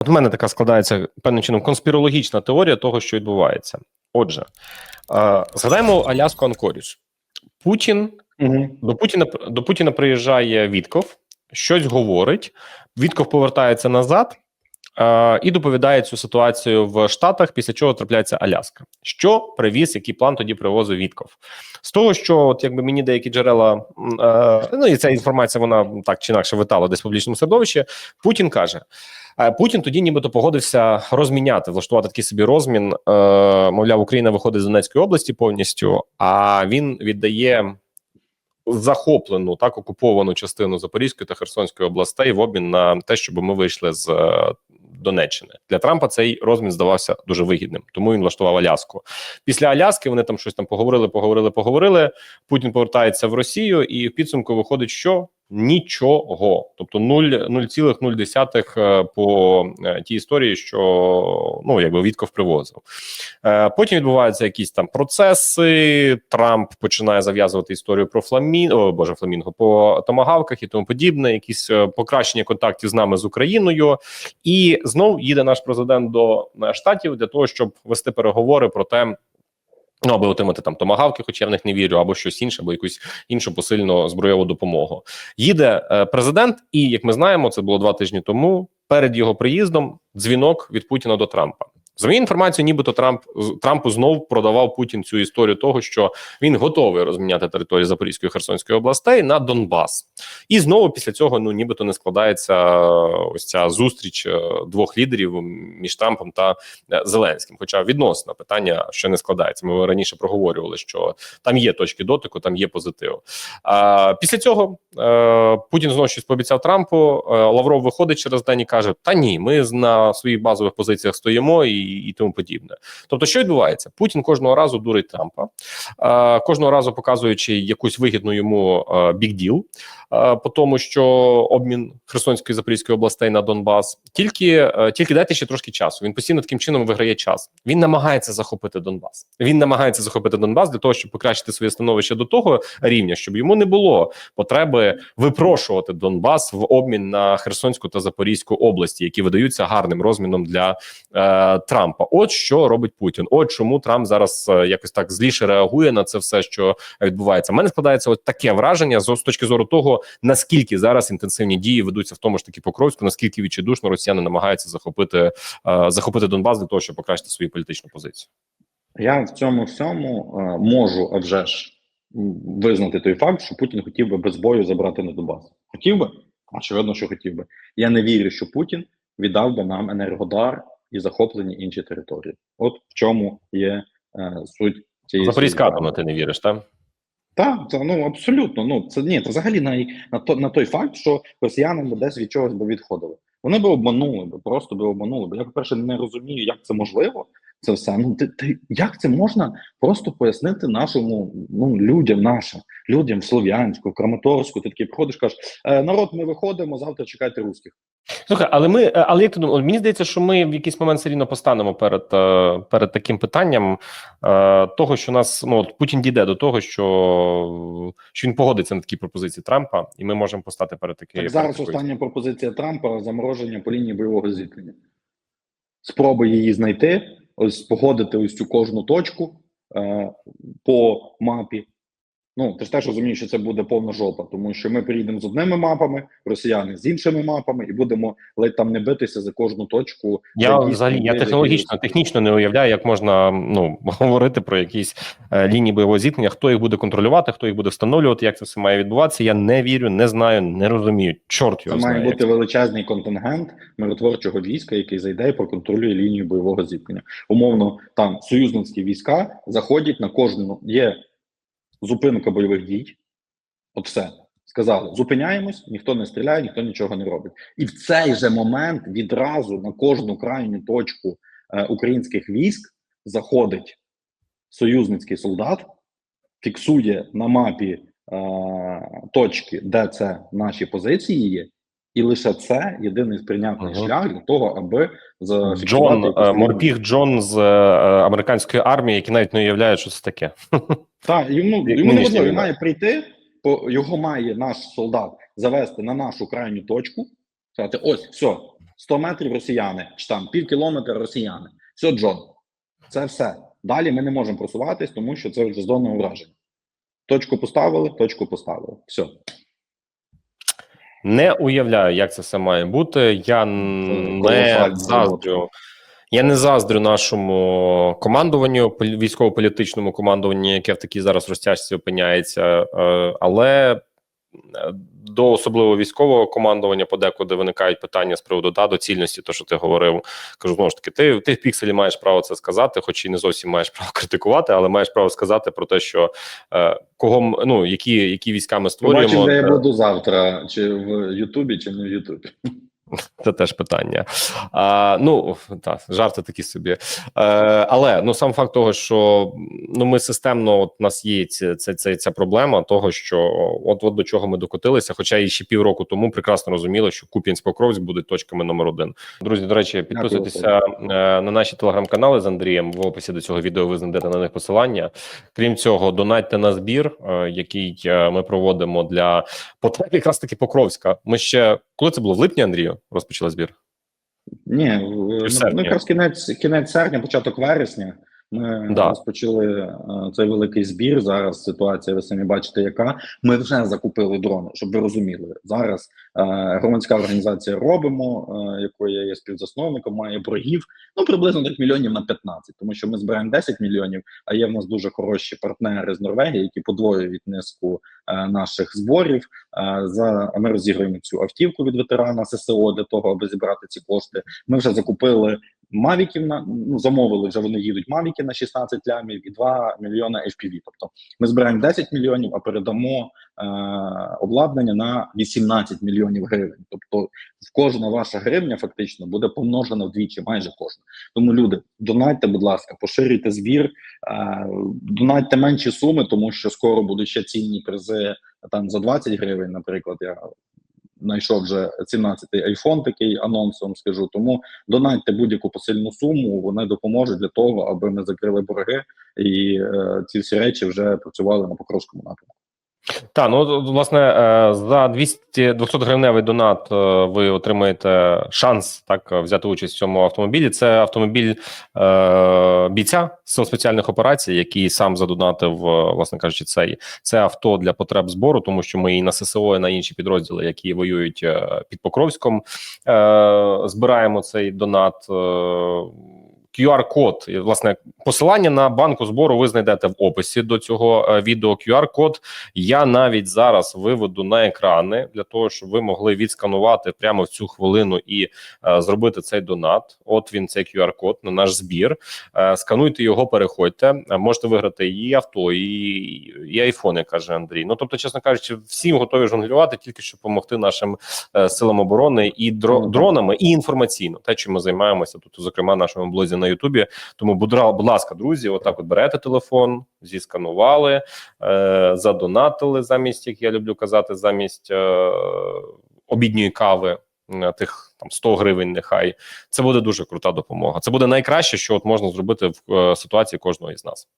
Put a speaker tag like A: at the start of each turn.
A: От в мене така складається певним чином конспірологічна теорія того, що відбувається. Отже, е, згадаємо Аляску Анкоріж. Путін
B: Угу.
A: до Путіна до Путіна приїжджає Вітков, щось говорить. Вітков повертається назад е, і доповідає цю ситуацію в Штатах, після чого трапляється Аляска. Що привіз, який план тоді привозив Вітков? З того, що от якби мені деякі джерела, е, ну і ця інформація, вона так чи інакше витала десь в публічному середовищі. Путін каже. Е, Путін тоді нібито погодився розміняти, влаштувати такий собі розмін. Е, мовляв, Україна виходить з Донецької області повністю, а він віддає захоплену так окуповану частину Запорізької та Херсонської областей в обмін на те, щоб ми вийшли з е, Донеччини. Для Трампа цей розмін здавався дуже вигідним, тому він влаштував Аляску. Після Аляски вони там щось там поговорили, поговорили, поговорили. Путін повертається в Росію, і в підсумку виходить, що нічого, тобто 0, 0,0 е, по е, тій історії, що ну якби Вітков привозив. Е, Потім відбуваються якісь там процеси. Трамп починає зав'язувати історію про фламін... О, боже, фламінго по томагавках і тому подібне. Якісь покращення контактів з нами з Україною, і знов їде наш президент до штатів для того, щоб вести переговори про те. Ну, аби отримати там томагавки, хоча я в них не вірю, або щось інше, або якусь іншу посильну збройову допомогу. Їде е, президент, і як ми знаємо, це було два тижні тому. Перед його приїздом дзвінок від Путіна до Трампа. За моєю інформацією, нібито Трамп Трампу знов продавав Путін цю історію того, що він готовий розміняти територію Запорізької і Херсонської областей на Донбас. І знову після цього ну нібито не складається е, ось ця зустріч е, двох лідерів між Трампом та е, Зеленським. Хоча відносно питання, що не складається. Ми раніше проговорювали, що там є точки дотику, там є позитив. А після цього Путін знову щось пообіцяв Трампу. Лавров виходить через день і каже: Та ні, ми на своїх базових позиціях стоїмо і, і тому подібне. Тобто, що відбувається? Путін кожного разу дурить Трампа, кожного разу показуючи якусь вигідну йому бікділ, по тому, що обмін Херсонської і Запорізької областей на Донбас. Тільки е, тільки дайте ще трошки часу. Він постійно таким чином виграє час. Він намагається захопити Донбас. Він намагається захопити Донбас для того, щоб покращити своє становище до того рівня, щоб йому не було потреби випрошувати Донбас в обмін на Херсонську та Запорізьку області, які видаються гарним розміном для е, Трампа. От що робить Путін. От чому Трамп зараз е, якось так зліше реагує на це все, що відбувається. У мене складається от таке враження з, з точки зору того, наскільки зараз інтенсивні дії ведуться в тому ж таки Покровську, наскільки відчайдушно росіяни намагаються захопити е, захопити Донбас для того, щоб покращити свою політичну позицію.
B: Я в цьому всьому е, можу, вже ж визнати той факт, що Путін хотів би без бою забрати на Донбас. Хотів би? Очевидно, що хотів би. Я не вірю, що Путін віддав би нам енергодар і захоплені інші території. От в чому є е, суть цієї
A: Запорізька ти не віриш, так?
B: Так, це ну абсолютно. Ну це ні, це взагалі на, на, то, на той факт, що росіянам б десь від чогось би відходили. Вони би обманули би, просто би обманули Бо Я, по-перше, не розумію, як це можливо. Це все. Ну ти, ти як це можна просто пояснити нашому ну людям, нашим людям в Слов'янську, в Краматорську. Ти такий приходиш, кажеш, е, народ, ми виходимо, завтра чекайте русських.
A: Слухай, але ми, е, але як ти думаєш, мені здається, що ми в якийсь момент все рівно постанемо перед, е, перед таким питанням того, що нас ну от Путін дійде до того, що, що він погодиться на такі пропозиції Трампа, і ми можемо постати перед таким.
B: Так зараз остання пропозиція Трампа замороження по лінії бойового зіткнення. Спроби її знайти, ось погодити ось цю кожну точку е, по мапі. Ну, ти ж теж розумієш, що це буде повна жопа, тому що ми приїдемо з одними мапами, росіяни з іншими мапами, і будемо ледь там не битися за кожну точку.
A: Я взагалі я технологічно, технічно не уявляю, як можна ну говорити про якісь е, лінії бойового зіткнення, хто їх буде контролювати, хто їх буде встановлювати, як це все має відбуватися. Я не вірю, не знаю, не розумію. Чорт
B: Це
A: його
B: має
A: знає. як
B: бути величезний контингент миротворчого війська, який зайде і проконтролює лінію бойового зіткнення. Умовно, там союзницькі війська заходять на кожну. Є зупинка бойових дій. От все сказали: зупиняємось, ніхто не стріляє, ніхто нічого не робить. І в цей же момент відразу на кожну крайню точку е, українських військ заходить союзницький солдат, фіксує на мапі е, точки, де це наші позиції є, і лише це єдиний сприйнятний
A: Ага.
B: шлях для того, аби
A: Джон е,
B: якусь
A: морпіг Джон з е, американської армії, який навіть не уявляє, що це таке.
B: Так, йому, йому не важливо, він має прийти, по, його має наш солдат завести на нашу крайню точку, сказати: ось, все, 100 метрів росіяни, чи там пів кілометра росіяни. Все, Джон. Це все. Далі ми не можемо просуватись, тому що це вже зона ураження. Точку поставили, точку поставили. Все.
A: Не уявляю, як це все має бути. Я не заздрю. Я не заздрю нашому командуванню, полі- військово-політичному командуванню, яке в такій зараз розтяжці опиняється, е, але до особливо військового командування подекуди виникають питання з приводу да, доцільності, то що ти говорив. Кажу, знову ж таки, ти, ти в пікселі маєш право це сказати, хоч і не зовсім маєш право критикувати, але маєш право сказати про те, що е, кого ну які, які війська ми створюємо.
B: Побачимо, де я
A: е,
B: буду завтра, чи в Ютубі, чи не в Ютубі.
A: Це теж питання. А, ну так, жарти такі собі. Е, але ну сам факт того, що ну ми системно от у нас є ця, ця, ця проблема того, що от, от до чого ми докотилися, хоча і ще півроку тому прекрасно розуміли, що Куп'янськ Покровськ будуть точками номер один. Друзі, до речі, підписуйтеся е, на наші телеграм-канали з Андрієм. В описі до цього відео ви знайдете на них посилання. Крім цього, донатьте на збір, е, який е, ми проводимо для потреб якраз таки Покровська. Ми ще коли це було в липні, Андрію, розпочала збір.
B: Ні, в ну якраз кінець, кінець серпня, початок вересня. Ми
A: Да.
B: розпочали е, цей великий збір. Зараз ситуація, ви самі бачите, яка ми вже закупили дрони, щоб ви розуміли. Зараз е, громадська організація робимо, е, якої я є співзасновником, має боргів ну приблизно так мільйонів на 15, тому що ми збираємо 10 мільйонів. А є в нас дуже хороші партнери з Норвегії, які подвоюють низку е, наших зборів. Е, за ми розіграємо цю автівку від ветерана ССО для того, аби зібрати ці кошти. Ми вже закупили мавіків на ну замовили. Вже вони їдуть мавіки на 16 лямів і 2 мільйона FPV. Тобто ми збираємо 10 мільйонів, а передамо е, обладнання на 18 мільйонів гривень. Тобто, в кожна ваша гривня фактично буде помножена вдвічі, майже кожна. Тому люди, донатьте, будь ласка, поширюйте збір, е, донатьте менші суми, тому що скоро будуть ще цінні призи там за 20 гривень, наприклад, я знайшов вже 17-й айфон, такий анонсом скажу. Тому донатьте будь-яку посильну суму, вони допоможуть для того, аби ми закрили борги і е, ці всі речі вже працювали на Покровському напрямку.
A: Так, ну власне, е, за 200 200 гривневий донат е, ви отримаєте шанс так взяти участь в цьому автомобілі. Це автомобіль е, бійця сил спеціальних операцій, який сам задонатив, е, власне кажучи, цей це авто для потреб збору, тому що ми і на ССО, і на інші підрозділи, які воюють під Покровськом, е, збираємо цей донат. Е, QR-код, І, власне, посилання на банку збору ви знайдете в описі до цього е, відео. QR-код я навіть зараз виведу на екрани для того, щоб ви могли відсканувати прямо в цю хвилину і е, зробити цей донат. От він цей QR-код на наш збір. Е, скануйте його, переходьте. Е, можете виграти і авто, і, і айфон, як каже Андрій. Ну тобто, чесно кажучи, всім готові жонглювати, тільки щоб допомогти нашим е, силам оборони і дро, дронами, і інформаційно. Те, чим ми займаємося тут, зокрема, нашому блозі на Ютубі. Тому, будь ласка, друзі, отак от берете телефон, зісканували, е, задонатили замість, як я люблю казати, замість е, обідньої кави. е, Тих там 100 гривень, нехай це буде дуже крута допомога. Це буде найкраще, що от можна зробити в е, ситуації кожного із нас.